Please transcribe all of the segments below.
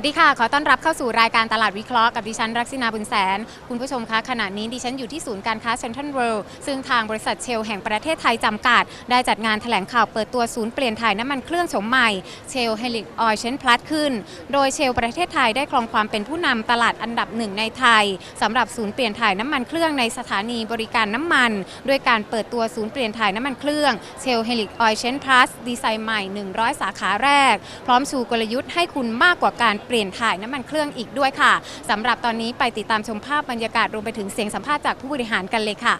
วัสดีค่ะ ขอต้อนรับเข้าสู่รายการตลาดวิเคราะห์กับดิฉัน รักษินาบุญแสน คุณผู้ชมคะขณะนี้ดิฉันอยู่ที่ศูนย์การค้าเซ็นทรัลเวิลด์ซึ่งทางบริษัทเชลแห่งประเทศไทยจำกัด ได้จัดงานแถลงข่าวเปิดตัวศูนย์เปลี่ยนถ่ายน้ำมันเครื่องโฉมใหม่เชลเฮลิกออยเชนพลัสขึ้น โดยเชลประเทศไทยได้ครองความเป็นผู้นำตลาดอันดับหนึ่งในไทยสำหรับศูนย์เปลี่ยนถ่ายน้ำมันเครื่องในสถานีบริการน้ำมันด้วยการเปิดตัวศูนย์เปลี่ยนถ่ายน้ำมันเครื่องเชลเฮลิกออยเชนพลัสดีไซน์ใหม่ 100 สาขาแรก พร้อมชูกลยุทธ์ให้คุณมากกว่าการเปลี่ยนถ่ายน้ำมันเครื่องอีกด้วยค่ะสำหรับตอนนี้ไปติดตามชมภาพบรรยากาศรวมไปถึงเสียงสัมภาษณ์จากผู้บริหารกันเลยค่ะ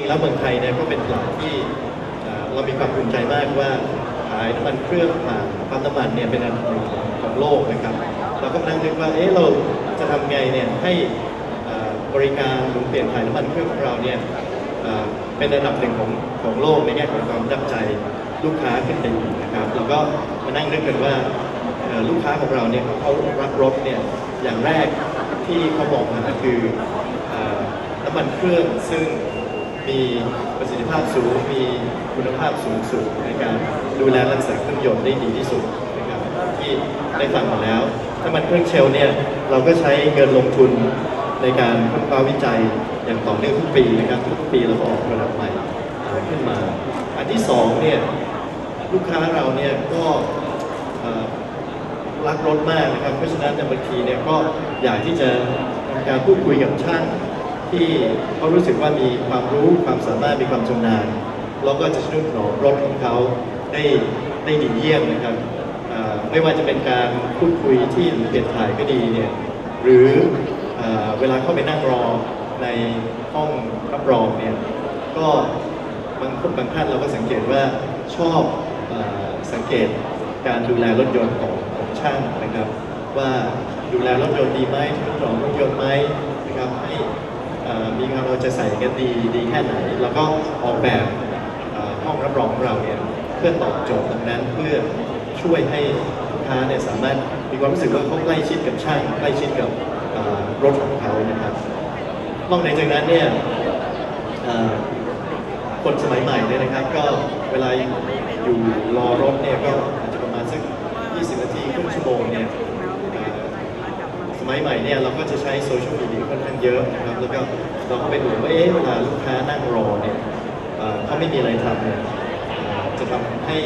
ริงๆแล้วเมืองไทยเนี่ยก็เป็นตลาดที่เรามีความภูมิใจมากว่าขายน้ำมันเครื่องผ่านปั๊มน้ำมันเนี่ยเป็นอันดับหนึ่งของโลกนะครับเราก็นั่งนึกว่าเอ๊ะเราจะทำไงเนี่ยให้บริการหรือเปลี่ยนถ่ายน้ำมันเครื่องของเราเนี่ยเป็นอันดับหนึ่งของของโลกในแง่ของความรับใจลูกค้าขึ้นไปอีกนะครับเราก็มานั่งนึกกันว่าลูกค้าของเราเนี่ยเขารักรถเนี่ยอย่างแรกที่เขาบอกมาคือน้ำมันเครื่องซึ่ง มีประสิทธิภาพสูง มีคุณภาพสูงสุดในการดูแลรักษาเครื่องยนต์ได้ดีที่สุดนะครับที่ได้ฟังมาแล้ว ถ้ามันเครื่องเชลเนี่ยเราก็ใช้เงินลงทุนในการค้นคว้าวิจัยอย่างต่อเนื่องทุกปีนะครับทุกปีเราก็ออกระดับใหม่ขึ้นมา อันที่สองเนี่ยลูกค้าเราเนี่ยก็รักรถมากนะครับ เพราะฉะนั้นบางทีเนี่ยก็อยากที่จะทำการพูดคุยกับช่าง ที่เขารู้สึกว่ามีความรู้ความสามารถมีความชำนาญแล้วก็จะช่วยถนอรถของเขาได้ได้ดีเยี่ยมนะครับไม่ว่าจะเป็นการพูดคุยที่เปลี่ยนถ่ายก็ดีเนี่ยหรืออเวลาเข้าไปนั่งรอในห้องรับรองเนี่ยก็บางคนบางท่านเราก็สังเกตว่าชอบอสังเกตการดูแลรถยนต์ของของช่างนะครับ ว่าดูแลรถยนต์ดีไหมทดลองรถยนต์ไหมนะครับให้ มีความเราจะใส่กันดีดีแค่ไหน แล้วก็ออกแบบห้องรับรองของเราเนี่ยเพื่อตอบโจทย์ตรงนั้นเพื่อช่วยให้ลูกค้าเนี่ยสามารถมีความรู้สึกว่าเขาใกล้ชิดกับช่างใกล้ชิดกับรถของเขานะครับนอกจากนั้นเนี่ยคนสมัยใหม่เนี่ยนะครับ ก็เวลาอยู่รอรถเนี่ยก็อาจจะประมาณสัก 20 นาทีครึ่งชั่วโมงเนี่ย มัยใหม่เนี่ยเราก็จะใช้โซเชียลมีเดียค่อนข้างเยอะนะครับแล้วก็เราก็ไปดูว่าเอ๊ะเวลาลูกค้านั่งรอเนี่ยเขาไม่มีอะไรทำเนี่ยจะทำให้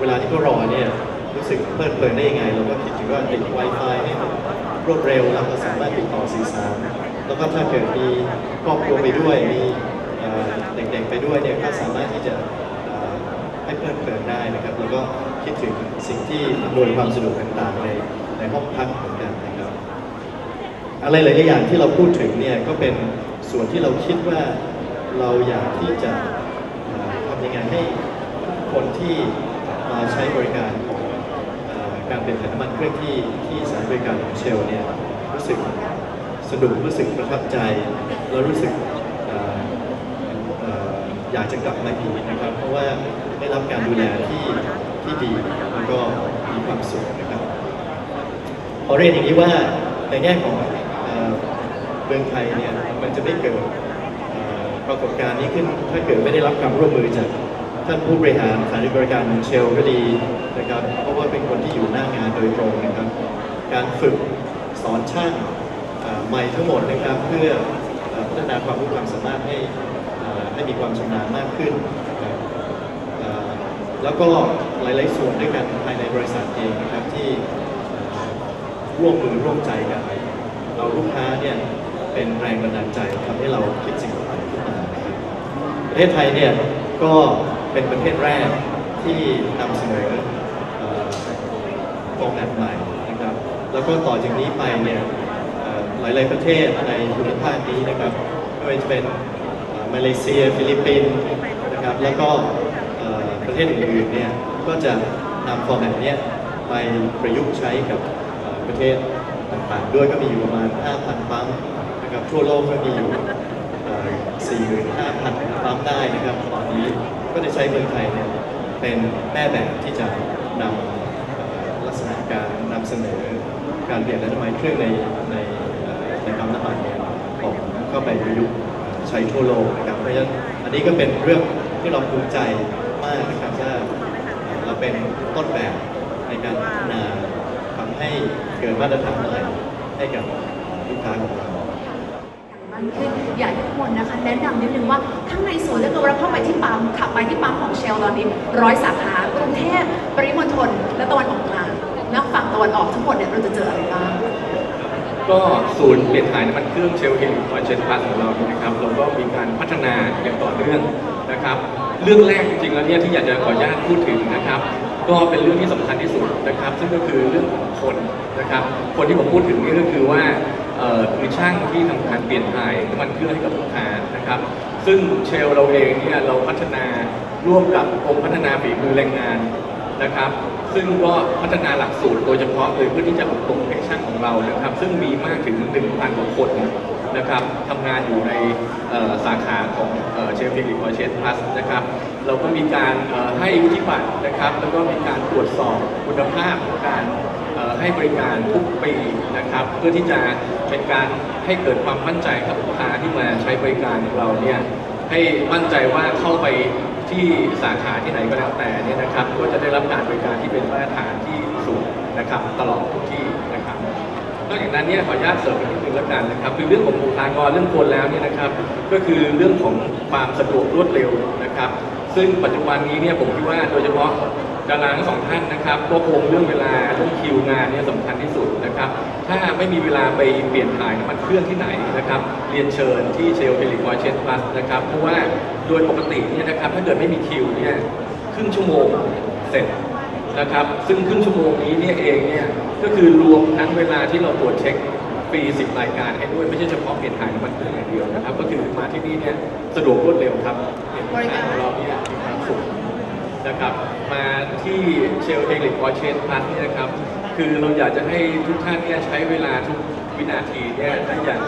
เวลาที่เขารอเนี่ยรู้สึกเพลิดเพลินได้ยังไงเราก็คิดถึงว่าติด Wi-Fi ให้มันรวดเร็วแล้วก็สามารถติดต่อสื่อสารแล้วก็ถ้าเกิดมีครอบครัวไปด้วยมีเด็กๆไปด้วยเนี่ยก็สามารถที่จะให้เพลิดเพลินได้นะครับแล้วก็คิดถึงสิ่งที่อำนวยความสะดวกต่างๆในในห้องพักเหมือนกันนะครับ อะไรหลายๆอย่างที่เราพูดถึงเนี่ยก็เป็นส่วนที่เราคิดว่าเราอยากที่จะทำยังไงให้คนที่มาใช้บริการของการเปลี่ยนถ่ายน้ำมันเครื่องที่ที่สานบริการของเชลเนี่ยรู้สึกสนุกรู้สึกประทับใจ แล้วรู้สึกเอ่อเอ่ออยากจะกลับมาอีกนะครับ เพราะว่าได้รับการดูแลที่ที่ดีแล้วก็มีความสุขนะครับขอเรียนอย่างนี้ว่าในแง่ของ เมืองไทยเนี่ยมันจะไม่เกิดปรากฏการณ์นี้ขึ้นถ้าเกิดไม่ได้รับความร่วมมือจากท่านผู้บริหารสถานีบริการเชลก็ดีนะครับเพราะว่าเป็นคนที่อยู่หน้างานโดยตรงนะครับ การฝึกสอนช่างใหม่ทั้งหมดนะครับเพื่อพัฒนาความรู้ความสามารถให้ให้มีความชำนาญมากขึ้นนะครับแล้วก็หลาย ๆ ส่วนด้วยกันภายในบริษัทเองนะครับที่ร่วมมือร่วมใจกัน เอาลูกค้าเนี่ยเป็นแรงบันดาลใจทำให้เราคิดสิ่งต่างๆขึ้นมาประเทศไทยเนี่ยก็เป็นประเทศแรกที่นำเสนอเอ่อฟอร์แมตใหม่นะครับ แล้วก็ต่อจากนี้ไปเนี่ยหลาย ๆ ประเทศในภูมิภาคนี้นะครับไม่ว่าจะเป็นมาเลเซีย ฟิลิปปินส์นะครับ แล้วก็ประเทศอื่น ๆ เนี่ยก็จะนำฟอร์แมตเนี้ยไปประยุกต์ใช้กับประเทศ ต่างๆ ด้วยก็มีอยู่ประมาณ 5,000 ปั๊มนะครับทั่วโลกก็มีอยู่45,000 ปั๊มได้นะครับตอนนี้ก็ได้ใช้เมืองไทยเนี่ยเป็นแม่แบบที่จะนำลักษณะการนำเสนอการเปลี่ยนน้ำมันเครื่องในในในปั๊มน้ำมันเนี่ยออกเข้าไปประยุกต์ใช้ทั่วโลกนะครับเพราะฉะนั้นอันนี้ก็เป็นเรื่องที่เราภูมิใจมากนะครับว่าเราเป็นต้นแบบในการพัฒนา ให้เกิดมาตรฐานอะไรให้กับลูกค้าของเรามากขึ้นอยากให้ทุกคนนะคะแนะนำนิดนึงว่าข้างในสวนถ้าเกิดเราเข้าไปที่ปั๊มขับไปที่ปั๊มของเชลตอนนี้ร้อยสาขากรุงเทพปริมณฑลและตะวันออกกลางและฝั่งตะวันออกทั้งหมดเนี่ยเราจะเจออะไรบ้างก็ศูนย์เปลี่ยนถ่ายน้ำมันเครื่องเชลเฮลิคอยเชนพลัสของเรานะครับเราก็มีการพัฒนาอย่างต่อเนื่องนะครับ เรื่องแรกจริงๆแล้วเนี่ยที่อยากจะขออนุญาตพูดถึงนะครับ ก็เป็นเรื่องที่สำคัญที่สุดนะครับ ซึ่งก็คือเรื่องของคนนะครับ คนที่ผมพูดถึงนี่ก็คือว่าคือช่างที่ทำการเปลี่ยนถ่ายน้ำมันเครื่องให้กับลูกค้านะครับ ซึ่งเชลเราเองเนี่ยเราพัฒนาร่วมกับกรมพัฒนาฝีมือแรงงานนะครับ ซึ่งก็พัฒนาหลักสูตรโดยเฉพาะเลยเพื่อที่จะอบรมให้ช่างของเรานะครับ ซึ่งมีมากถึง1,000กว่าคน นะครับทำงานอยู่ในสาขาของเชฟฟิลิปอเชสพลัสนะครับเราก็มีการให้วุฒิบัตรนะครับแล้วก็มีการตรวจสอบคุณภาพของการให้บริการทุกปีนะครับ เพื่อที่จะเป็นการให้เกิดความมั่นใจกับลูกค้าที่มาใช้บริการของเราเนี่ยให้มั่นใจว่าเข้าไปที่สาขาที่ไหนก็แล้วแต่เนี่ยนะครับ ก็จะได้รับการบริการที่เป็นมาตรฐานที่สูงนะครับ ตลอดทุกที่ นอกจากนั้นเนี่ยขออนุญาตเสริมอีกนิดนึงแล้วกันนะครับคือเรื่องของบุคลากรเรื่องคนแล้วเนี่ยนะครับ ก็คือเรื่องของความสะดวกรวดเร็วนะครับ ซึ่งปัจจุบันนี้เนี่ยผมคิดว่าโดยเฉพาะดาราทั้งสองท่านนะครับก็คงเรื่องเวลาเรื่องคิวงานเนี่ยสำคัญที่สุดนะครับ ถ้าไม่มีเวลาไปเปลี่ยนถ่ายน้ำมันเครื่องที่ไหนนะครับ เรียนเชิญที่เชลเฮลิคอยเชนพลัสนะครับเพราะว่าโดยปกติเนี่ยนะครับถ้าเกิดไม่มีคิวเนี่ยครึ่งชั่วโมงเสร็จ นะครับ ซึ่งครึ่งชั่วโมงนี้เนี่ยเองเนี่ยก็คือรวมทั้งเวลาที่เราตรวจเช็คฟรีสิบรายการให้ด้วยไม่ใช่เฉพาะเปลี่ยนถ่ายน้ำมันเครื่องอย่างเดียวนะครับ ก็คือมาที่นี่เนี่ยสะดวกรวดเร็วครับเห็นลูกค้าของเราเนี่ยมีความสุขนะครับ มาที่เชลเทคนิคอเชนพัทเนี่ยนะครับ คือเราอยากจะให้ทุกท่านเนี่ยใช้เวลาทุกวินาทีเนี่ยได้อย่าง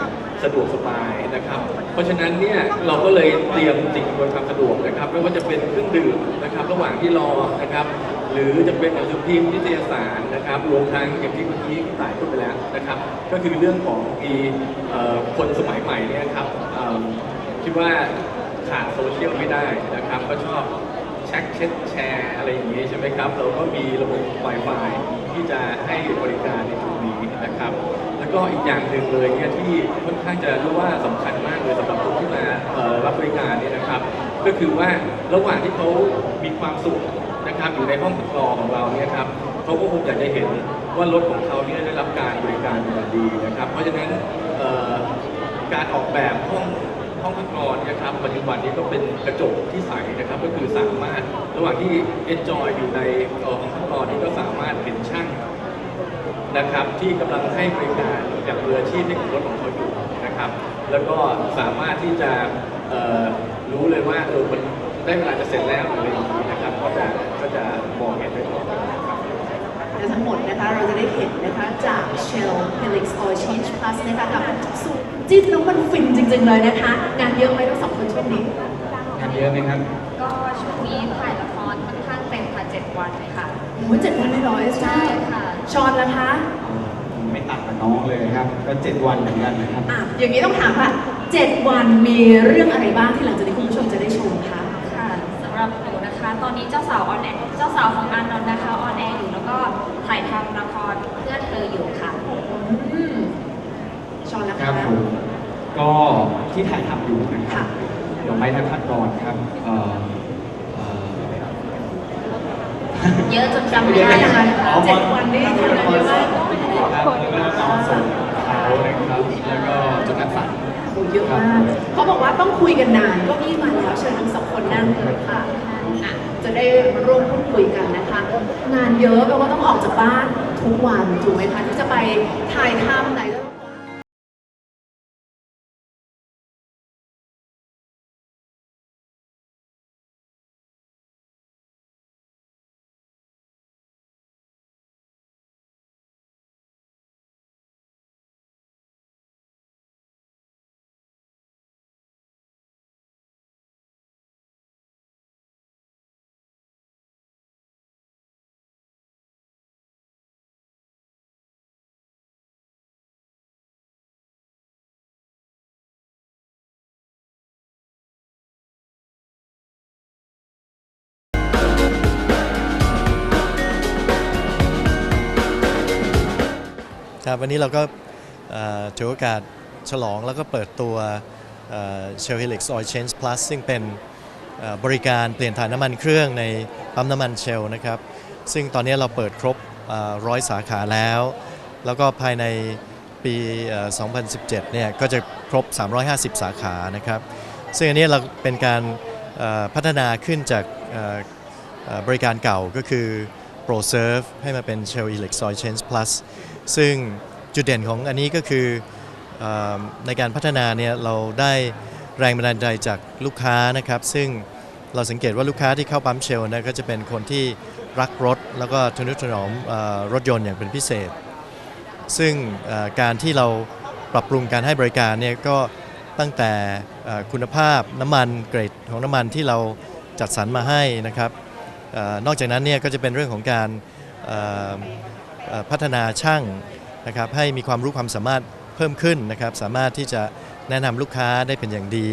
สะดวกสบายนะครับ เพราะฉะนั้นเนี่ยเราก็เลยเตรียมสิ่งอำนวยความสะดวกนะครับ ไม่ว่าจะเป็นเครื่องดื่มนะครับ ระหว่างที่รอนะครับ หรือจะเป็นหนังสือพิมพ์นิตยสารนะครับรวมทั้งอย่างที่เมื่อกี้พี่ต่ายพูดไปแล้วนะครับ ก็คือเรื่องของมีคนสมัยใหม่เนี่ยครับคิดว่าขาดโซเชียลไม่ได้นะครับ ก็ชอบแช็คเช็คแชร์อะไรอย่างนี้ใช่ไหมครับ เราก็มีระบบ Wi-Fi ที่จะให้บริการในจุดนี้นะครับ แล้วก็อีกอย่างหนึ่งเลยเนี่ยที่ค่อนข้างจะรียกว่าสำคัญมากเลยสำหรับคนที่มารับบริการเนี่ยนะครับ ก็คือว่าระหว่างที่เขามีความสุข นะครับอยู่ในห้องทดลองของเราเนี่ยครับเขาก็คงอยากจะเห็นว่ารถของเขาเนี่ยได้รับการบริการอย่างดีนะครับ เพราะฉะนั้นการออกแบบห้องห้องพักนอนนะครับปัจจุบันนี้ก็เป็นกระจกที่ใสนะครับ ก็คือสามารถระหว่างที่ enjoy อยู่ในเอ่อห้องพักนอนนี้ก็สามารถเห็นช่างนะครับที่กำลังให้บริการอย่างมืออาชีพให้กับรถของเขาอยู่นะครับ แล้วก็สามารถที่จะรู้เลยว่าเออมันได้เวลาจะเสร็จแล้วหรืออะไรอย่างนี้นะครับก็จะ ก็จะมองเห็นได้ตลอดนะครับและทั้งหมดนะคะเราจะได้เห็นนะคะจาก Shell Helix Oil Change Plus นะคะกับสูตรจิ้มแล้วมันฟินจริง ๆ เลยนะคะ งานเยอะไหมทั้งสองคนช่วงนี้งานเยอะไหมครับ ก็ช่วงนี้ถ่ายละครค่อนข้างเต็มค่ะเจ็ดวันค่ะ โอ้โหเจ็ดวันเลยเหรอเอสใช่ค่ะ ชอนละคะ ไม่ต่างกับน้องเลยครับ ก็เจ็ดวันเหมือนกันนะครับ อะ อย่างนี้ต้องถามว่าเจ็ดวันมีเรื่องอะไรบ้างที่หลังจากนี้คุณผู้ชมจะได้ชมคะ ค่ะสำหรับหนูนะคะ ตอนนี้เจ้าสาวออนแอร์เจ้าสาวของอานนท์นะคะออนแอร์อยู่แล้วก็ถ่ายทำละครเพื่อเธออยู่ค่ะอืมชอนละคคะ รับผมก็ที่ถ่ายทำอยู่นะครัค่ะบเดี๋ยวไม่ทันพัดก่อนครับเอ่อเอ่อเยอะจนจำไม่ได้ยังไงค่ะเจ็ดวันนี้ทำอะไรเยอะมากครับแล้วก็น้องส่งเขานะครับแล้วก็จุดนัดฝันโอ้เยอะมาก เขาบอกว่าต้องคุยกันนานเก็อี้มาแล้วเชิญทั้งสองคนนั่งเลยค่ะอะ จะได้ร่วมพูดคุยกันนะคะ งานเยอะแปลว่าต้องออกจากบ้านทุกวันถูกไหมคะที่จะไปถ่ายทำไหน ครับวันนี้เราก็ถือโอกาสฉลองแล้วก็เปิดตัวเชล Helix Oil Change Plus ซึ่งเป็นบริการเปลี่ยนถ่ายน้ำมันเครื่องในปั๊มน้ำมันเชลนะครับ ซึ่งตอนนี้เราเปิดครบร้อยสาขาแล้ว แล้วก็ภายในปีเอ่อ2017 เนี่ยก็จะครบ 350 สาขานะครับ ซึ่งอันนี้เราเป็นการพัฒนาขึ้นจากบริการเก่าก็คือ Pro Serve ให้มาเป็น Shell Helix Oil Change Plus ซึ่งจุดเด่นของอันนี้ก็คืออในการพัฒนาเนี่ยเราได้แรงบันดาลใจจากลูกค้านะครับ ซึ่งเราสังเกตว่าลูกค้าที่เข้าปั๊มเชลนะก็จะเป็นคนที่รักรถ แล้วก็ทนุถนอมอรถยนต์อย่างเป็นพิเศษ ซึ่งการที่เราปรับปรุงการให้บริการเนี่ยก็ตั้งแต่คุณภาพน้ำมันเกรดของน้ำมันที่เราจัดสรรมาให้นะครับออนอกจากนั้นเนี่ยก็จะเป็นเรื่องของการ พัฒนาช่างนะครับให้มีความรู้ความสามารถเพิ่มขึ้นนะครับสามารถที่จะแนะนำลูกค้าได้เป็นอย่างดี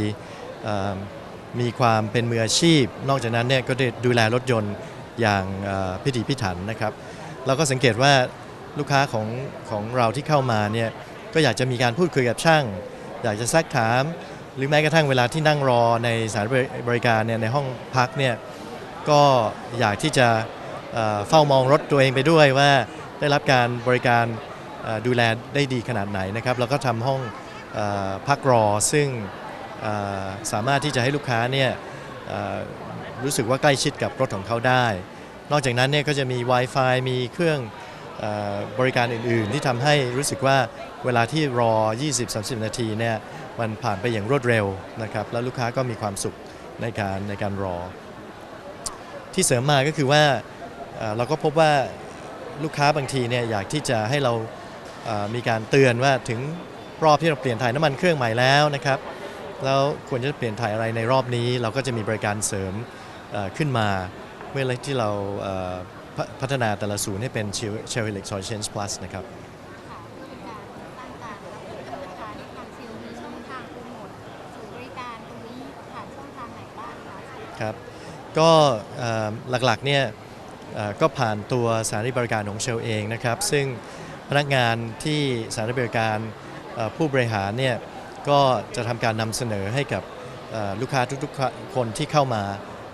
มีความเป็นมืออาชีพ นอกจากนั้นเนี่ยก็ได้ดูแลรถยนต์อย่างพิถีพิถันนะครับเราก็สังเกตว่าลูกค้าของของเราที่เข้ามาเนี่ยก็อยากจะมีการพูดคุยกับช่าง อยากจะซักถาม หรือแม้กระทั่งเวลาที่นั่งรอในสถานบริการเนี่ยในห้องพักเนี่ยก็อยากที่จะเฝ้ามองรถตัวเองไปด้วยว่า ได้รับการบริการดูแลได้ดีขนาดไหนนะครับแล้วก็ทำห้องอพักรอซึ่งสามารถที่จะให้ลูกค้าเนี่ยเอ่อรู้สึกว่าใกล้ชิดกับรถของเขาได้ นอกจากนั้นเนี่ยก็จะมี Wi-Fi มีเครื่องอบริการอื่น ๆ ที่ทำให้รู้สึกว่าเวลาที่รอ 20-30 นาทีเนี่ยมันผ่านไปอย่างรวดเร็วนะครับแล้วลูกค้าก็มีความสุขในการในการรอ ที่เสริมมาก็คือว่าเราก็พบว่า ลูกค้าบางทีเนี่ยอยากที่จะให้เราเอ่อมีการเตือนว่าถึงรอบที่เราเปลี่ยนถ่ายน้ำมันเครื่องใหม่แล้วนะครับ แล้วควรจะเปลี่ยนถ่ายอะไรในรอบนี้ เราก็จะมีบริการเสริมเอ่อขึ้นมา เมื่อที่เราเอ่อพพัฒนาแต่ละศูนย์ให้เป็น Shell Helix Oil Change Plus นะครับครับ ก็เอ่อหลักๆเนี่ยเอ่อ ก็ผ่านตัวสถานีบริการของเชลเองนะครับ ซึ่งพนักงานที่สถานีบริการผู้บริหารเนี่ยก็จะทำการนำเสนอให้กับลูกค้าทุกๆคนที่เข้ามา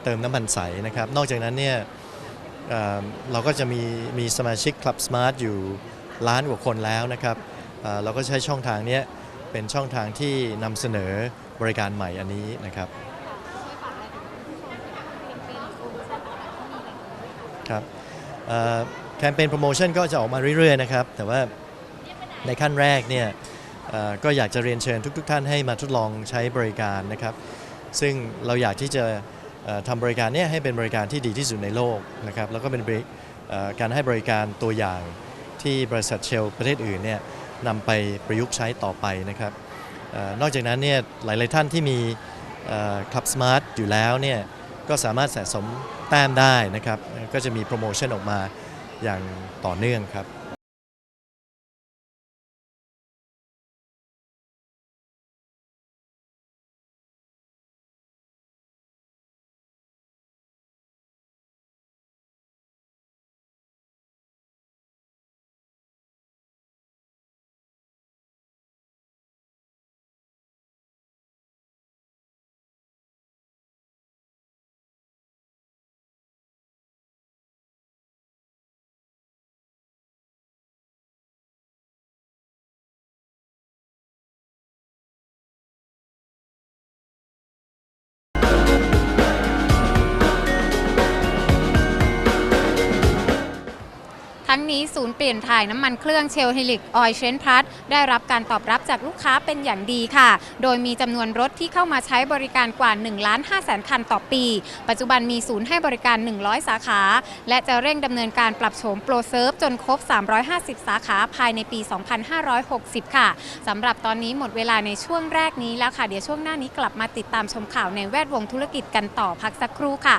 เติมน้ำมันใสนะครับ นอกจากนั้นเนี่ยเราก็จะมีมีสมาชิก Club Smart อยู่ล้านกว่าคนแล้วนะครับเราก็ใช้ช่องทางนี้เป็นช่องทางที่นำเสนอบริการใหม่อันนี้นะครับ ครับแคมเปญโปรโมชั่นก็จะออกมาเรื่อยๆนะครับ แต่ว่าในขั้นแรกเนี่ยก็อยากจะเรียนเชิญทุก ๆ ท่านให้มาทดลองใช้บริการนะครับ ซึ่งเราอยากที่จะทำบริการเนี้ให้เป็นบริการที่ดีที่สุดในโลกนะครับแล้วก็เป็นการให้บริการตัวอย่างที่บริษัทเชลประเทศอื่นเนี่ยนำไปประยุกต์ใช้ต่อไปนะครับอนอกจากนั้นเนี่ยหลาย ๆ ท่านที่มีคลับสมาร์ทอยู่แล้วเนี่ย ก็สามารถสะสมแต้มได้นะครับ ก็จะมีโปรโมชั่นออกมาอย่างต่อเนื่องครับ ทั้งนี้ศูนย์เปลี่ยนถ่ายน้ำมันเครื่องเชลเฮลิกออยเชนพัทได้รับการตอบรับจากลูกค้าเป็นอย่างดีค่ะ โดยมีจำนวนรถที่เข้ามาใช้บริการกว่า1ล้าน5แสนคันต่อปี ปัจจุบันมีศูนย์ให้บริการ 100 สาขา และจะเร่งดำเนินการปรับโฉมโปรเซิร์ฟจนครบ 350 สาขาภายในปี 2560 ค่ะสำหรับตอนนี้หมดเวลาในช่วงแรกนี้แล้วค่ะ เดี๋ยวช่วงหน้านี้กลับมาติดตามชมข่าวในแวดวงธุรกิจกันต่อพักสักครู่ค่ะ